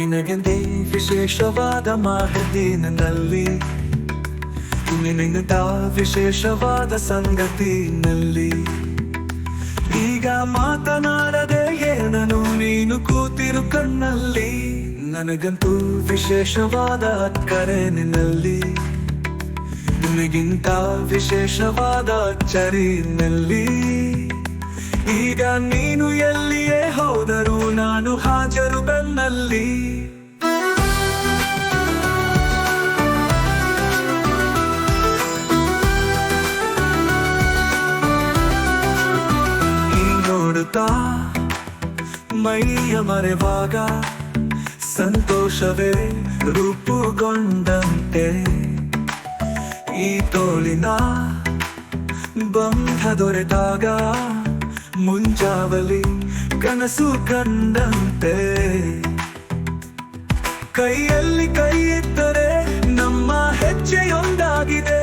ನಿನಗೆಂದೇ ವಿಶೇಷವಾದ ಮಾಹಿತಿ ನನ್ನಲ್ಲಿ ನಿನಗಿಂತ ವಿಶೇಷವಾದ ಸಂಗತಿನಲ್ಲಿ? ಈಗ ಮಾತನಾಡದೆ ಏನನು ನೀನು ಕೂತಿರು ಕಣ್ಣಲ್ಲಿ? ನನಗಂತೂ ವಿಶೇಷವಾದ ಅಕ್ಕರೆ ನಿನ್ನಲ್ಲಿ. ನಿನಗಿಂತ ವಿಶೇಷವಾದ ಅಚ್ಚರಿನಲ್ಲಿ ಈಗ ನೀನು ಎಲ್ಲಿಯೇ ಹೋದರೂ ನಾನು ಹಾಜರು ಬೆನ್ನಲ್ಲಿ. ನೋಡುತ್ತಾ, ಮೈಯ ಮರೆವಾಗ ಸಂತೋಷವೇ ರೂಪುಗೊಂಡಂತೆ. ಈ ತೋಳಿನ ಬಂಧ ದೊರೆತಾಗ ಮುಂಜಾವಲಿ ಕನಸು ಕಂಡಂತೆ. ಕೈಯಲ್ಲಿ ಕೈ ಇದ್ದರೆ ನಮ್ಮ ಹೆಜ್ಜೆಯೊಂದಾಗಿದೆ,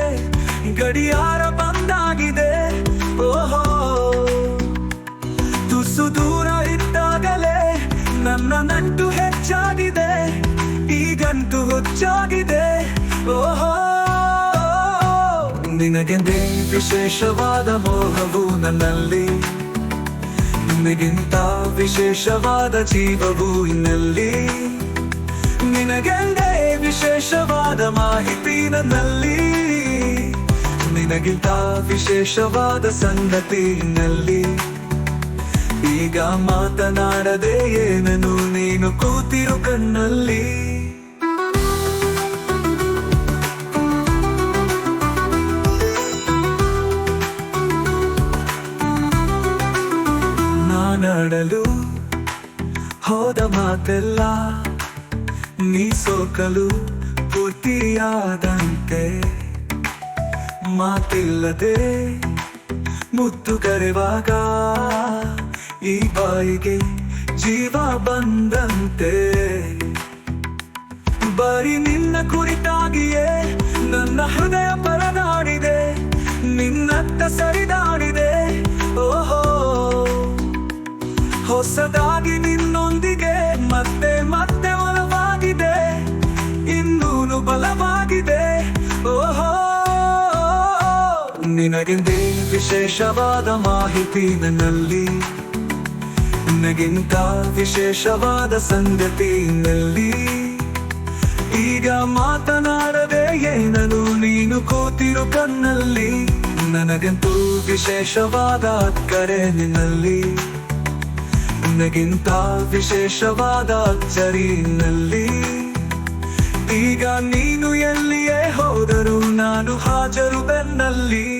ಗಡಿಯಾರ ಬಂದಾಗಿದೆ. ಓಹೋ, ತುಸು ದೂರ ಇದ್ದಾಗಲೇ ನನ್ನ ನಂಟು ಹೆಚ್ಚಾಗಿದೆ, ಈಗಂತೂ ಹುಚ್ಚಾಗಿದೆ. ಓಹೋ ನಿನಗೆಂದೇ ವಿಶೇಷವಾದ ಮೋಹವು ನನ್ನಲ್ಲಿ. ನಿನಗಿಂತ ವಿಶೇಷವಾದ ಜೀವವು ಇನ್ನಲ್ಲಿ. ನಿನಗೆಂದೇ ವಿಶೇಷವಾದ ಮಾಹಿತಿ ನನ್ನಲ್ಲಿ. ನಿನಗಿಂತ ವಿಶೇಷವಾದ ಸಂಗತಿನಲ್ಲಿ ಈಗ ಮಾತನಾಡದೆ ಏನನು ನೀನು ಕೂತಿರು ಕಣ್ಣಲ್ಲಿ. ನಾನಾಡಲು ಹೋದ ಮಾತೆಲ್ಲ, ನೀ ಸೋಕಲು ಪೂರ್ತಿಯಾದಂತೆ. ಮಾತಿಲ್ಲದೆ ಮುತ್ತು ಕರೆವಾಗ ಈ ಬಾಯಿಗೆ ಜೀವ ಬಂದಂತೆ. ಬರೀ ನಿನ್ನ ಕುರಿತಾಗಿಯೇ ನನ್ನ ಹೃದಯ ಪರದಾಡಿದೆ ಹೊಸದಾಗಿ ನಿನ್ನೊಂದಿಗೆ ಮತ್ತೆ ಮತ್ತೆ ಒಲವಾಗಿದೆ. ಇನ್ನೂನು ಬಲವಾಗಿದೆ. ಓಹೋ, ನಿನಗೆಂದೇ ವಿಶೇಷವಾದ ಮಾಹಿತಿ ನನ್ನಲ್ಲಿ. ನಿನಗಿಂತ ವಿಶೇಷವಾದ ಸಂಗತಿನಲ್ಲಿ ಈಗ ಮಾತನಾಡದೆ ಏನನು ನೀನು ಕೂತಿರು ಕಣ್ಣಲ್ಲಿ. ನನಗಂತೂ ವಿಶೇಷವಾದ ಅಕ್ಕರೆ ನಿನ್ನಲ್ಲಿ. ನಿನಗಿಂತ ವಿಶೇಷವಾದ ಅಚ್ಚರಿನಲ್ಲಿ ಈಗ ನೀನು ಎಲ್ಲಿಯೇ ಹೋದರೂ ನಾನು ಹಾಜರು ಬೆನ್ನಲ್ಲಿ.